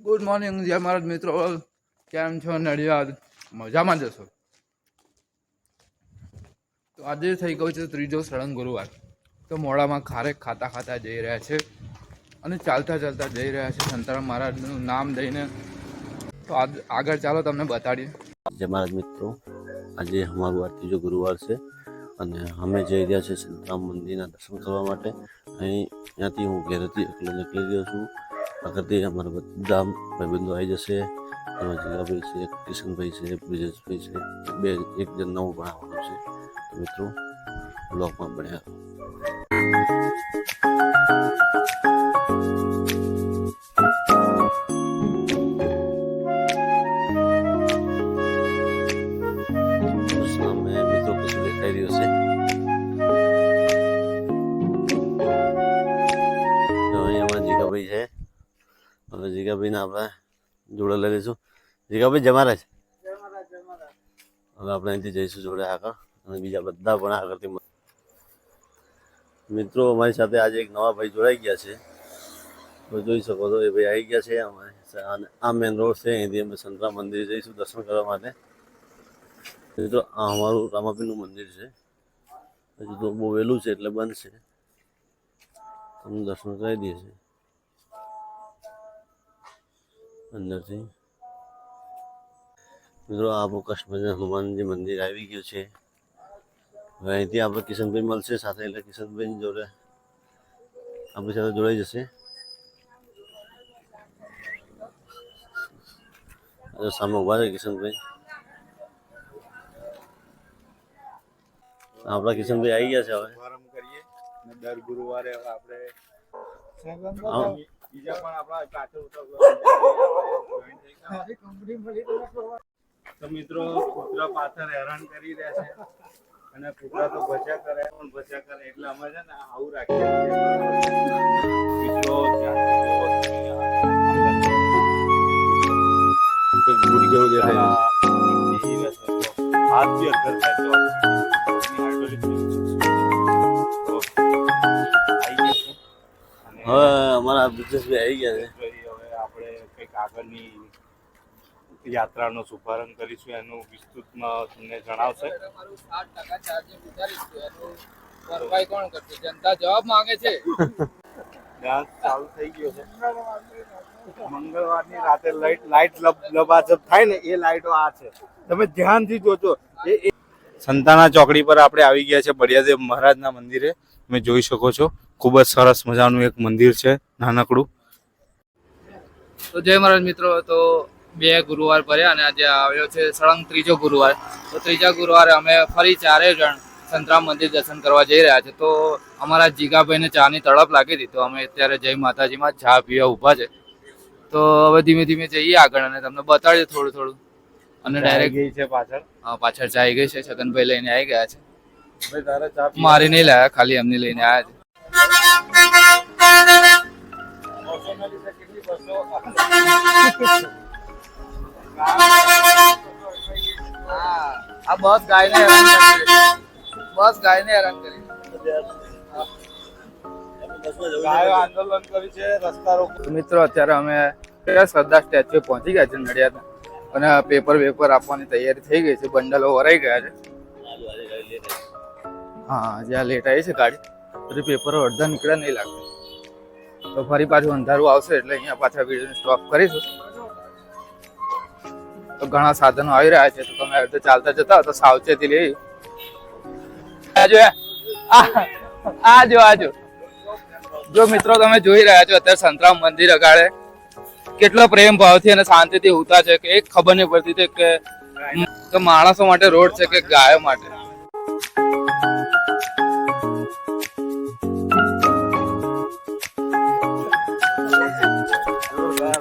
Good morning જય મહારાજ મિત્રો. કેમ છો, નડિયાદ? મજામાં જશો તો આજે થઈ ગયો છે ત્રીજો સળંગ ગુરુવાર. તો મોડામાં ખારેક ખાતા ખાતા જઈ રહ્યા છે અને ચાલતા ચાલતા જઈ રહ્યા છે સંતરામ મહારાજનું નામ દઈને. તો આગળ ચાલો તમને બતાડીએ. જય મહારાજ મિત્રો. આજે અમારું આ ત્રીજો ગુરુવાર છે અને અમે જઈ રહ્યા છીએ સંતરામ મંદિરના દર્શન કરવા માટે. અહીં ત્યાંથી હું ઘેરથી એકલો નીકળી ગયો છું. આગળથી અમારા બધા ભાઈબંધો આવી જશે. એમાં જીલાભાઈ છે, કિશનભાઈ છે, બ્રિજેશભાઈ છે, બે એક જણ નવું ભણાવવાનું છે. તો મિત્રો, બ્લોગમાં બન્યા આપણે જોડે લઈ લઈશું. જીગાભાઈ રહે છે હવે આપણે અહીંથી જઈશું જોડે આગળ અને બીજા બધા પણ આગળથી મિત્રો અમારી સાથે આજે એક નવા ભાઈ જોડાઈ ગયા છે. તો જોઈ શકો છો એ ભાઈ આવી ગયા છે. અમારે અને આ મેન રોડ છે અહીંથી અમે સંતરામ મંદિર જઈશું દર્શન કરવા માટે. મિત્રો આ અમારું રામાપીનું મંદિર છે. હજુ તો બહુ વહેલું છે એટલે બંધ છે. તમને દર્શન કરાવી દઈએ છે અંદરથી. મિત્રો આ આપણું કૃષ્ણભજન હનુમાનજી મંદિર આવી ગયું છે. હવે અહીંથી આપણે કિશનભાઈ મળશે સાથે એટલે કિશનભાઈની જોડે આપણી સાથે જોડાઈ જશે. સામે ઊભા છે કિશનભાઈ. આપણા કિશનભાઈ આવી ગયા છે હવે. દર ગુરુવારે આપણે. બીજા પણ આપણા પાછળ તો મિત્રો કૂતરા પાછળ હેરાન કરી રહ્યા છે અને કૂતરા તો બચ્યા કરે પણ બચ્યા કરે એટલે અમે છે ને આવું રાખીએ મિત્રો ગુડી જેવું દેખાય. હાથ અંદર ખેંચો. અમારા બિઝનેસભાઈ આવી ગયા છે. હવે આપણે કંઈક આગળની યાત્રાનો શુભારંભ કરીશું. એનું વિસ્તૃતમાં તમને જણાવશે. કોણ કરશે? જનતા જવાબ માંગે છે. ડાન્સ ચાલુ થઈ ગયો છે. મંગળવારની રાતે લાઈટ લાઈટ લબાજબ થાય ને એ લાઈટો આ છે. તમે ધ્યાનથી જોજો. એ એ- સંતાના ચોકડી પર આપણે આવી ગયા છે બળિયાદેવ મહારાજના મંદિરે. તમે જોઈ શકો છો. ખૂબ જ સરસ મજાનું એક મંદિર છે નાનકડું. તો જય મહારાજ મિત્રો તો બે ગુરુવાર ભર્યા અને આજે આવ્યો છે સળંગ ત્રીજો ગુરુવાર. તો ત્રીજા ગુરુવારે અમે ફરી ચારેય જણ સંતરામ મંદિર દર્શન કરવા જઈ રહ્યા છે. તો અમારા જીગાભાઈને ચાની તડપ લાગી હતી તો અમે અત્યારે જય માતાજીમાં ચા પીવા ઊભા છે. તો હવે ધીમે ધીમે જઈએ આગળ અને તમને બતાડીએ થોડું થોડું. અને ડાયરેક્ટ ગઈ છે પાછળ? પાછળ ચા આવી ગઈ છે છગનભાઈ લઈને આવી ગયા છે. ભાઈ તારે ચા પીવા? મારી નહીં લાયા ખાલી એમની લઈને આવ્યા છે. આ બસ ગાયને હેરાન કરી બસ ગાયને હેરાન કરી મિત્રો, અત્યારે અમે શ્રદ્ધા સ્ટેચ્યુ પહોંચી ગયા છે નડિયાદ અને પેપર વેપર આપવાની તૈયારી થઈ ગઈ છે. બંડલો વરાઈ ગયા છે. હા જ્યાં લેટ આવી છે ગાડી. પછી પેપરો અડધા નીકળ્યા નહીં લાગે તો ફરી પાછું અંધારું આવશે એટલે અહીંયા પાછા વીડિયો સ્ટોપ કરીશું. તો ઘણા સાધનો આવી રહ્યા છે, તો તમે અડધે ચાલતા જતા તો સાવચેતી લઈ આજો આજો આજો જો મિત્રો, તમે જોઈ રહ્યા છો, અત્યારે સંતરામ મંદિર અગાડે કેટલો પ્રેમ ભાવથી અને શાંતિથી ઉતા છે કે એક ખબર નહીં પડતી કે કે માણસો માટે રોડ છે કે ગાયો માટે.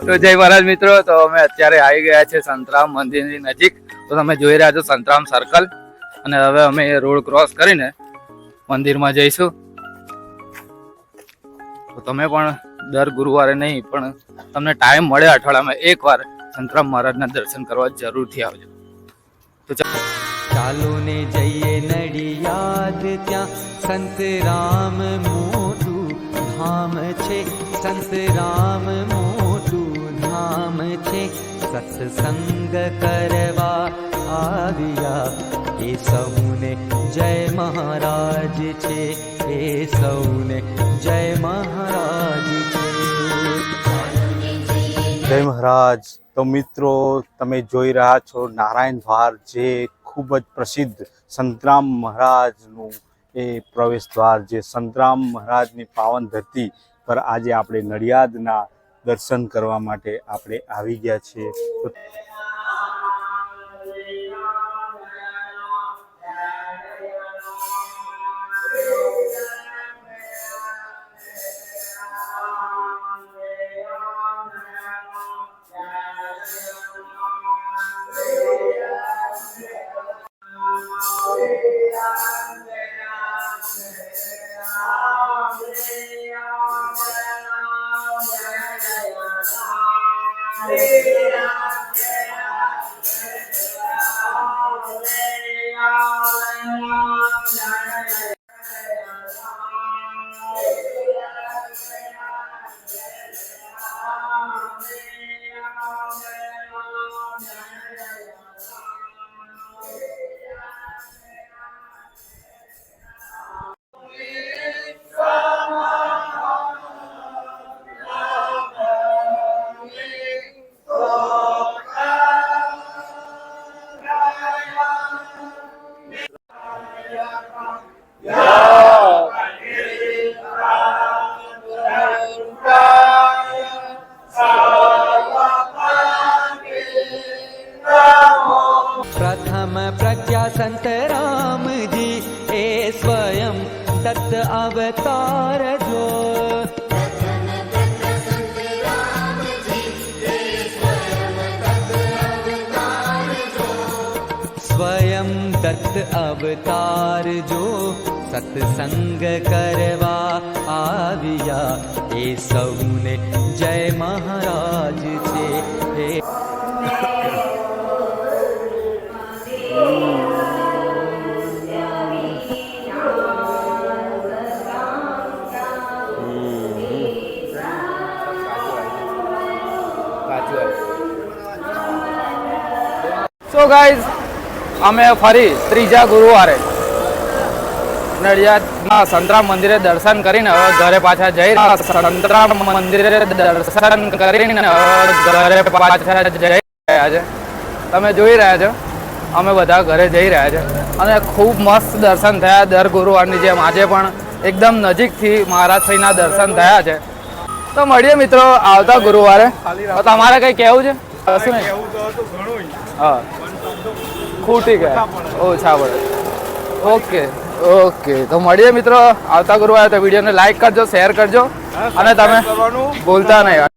તો જય મહારાજ મિત્રો, તો અમે અત્યારે આવી ગયા છે સંતરામ મંદિરની નજીક. તો તમે જોઈ રહ્યા છો સંતરામ સર્કલ અને હવે અમે રોડ ક્રોસ કરીને મંદિરમાં જઈશું. તો તમે પણ દર ગુરુવારે નહીં, પણ તમને ટાઈમ મળે અઠવાડિયામાં એકવાર સંતરામ મહારાજના દર્શન કરવા જરૂરથી આવજો. તો ચાલો. ને જઈએ નડિયાદ ત્યાં. સંત રામ મોટું ધામ છે. સંત રામ મોટું ધામ સત્સંગ કરવા આવ્યા એ સૌને જય મહારાજ છે એ સૌને જય મહારાજ છે જય મહારાજ તો મિત્રો તમે જોઈ રહ્યા છો નારાયણ દ્વાર જે ખૂબ જ પ્રસિદ્ધ સંતરામ મહારાજનું એ પ્રવેશ દ્વાર જે સંતરામ મહારાજની પાવન ધરતી પર આજે આપણે નડિયાદના દર્શન કરવા માટે આપણે આવી ગયા છીએ. તો सन्त राम जी ए स्वयं सत अवतार जो। स्वयं दत्त अवतार जो सत्संग करवा आविया। ए अवताजो जय महा સો ગાઈઝ અમે ફરી ત્રીજા ગુરુવારે નડિયાદના સંતરામ મંદિરે દર્શન કરીને હવે ઘરે પાછા જઈ રહ્યા સંતરામ મંદિરે દર્શન કરીને ઘરે પાછા જઈ રહ્યા છે તમે જોઈ રહ્યા છો? અમે બધા ઘરે જઈ રહ્યા છે અને ખૂબ મસ્ત દર્શન થયા દર ગુરુવારની જેમ. આજે પણ એકદમ નજીકથી મહારાજશ્રીના દર્શન થયા છે. તો મળીએ મિત્રો આવતા ગુરુવારે. તો તમારે કંઈ કહેવું છે? કશું નહીં. હા. ખૂટી ગયા. ઓછા પડે ઓકે ઓકે. તો મળીએ મિત્રો. આવતા ગુરુવારે તો વિડીયોને લાઈક કરજો શેર કરજો. અને તમે બોલતા નહીં.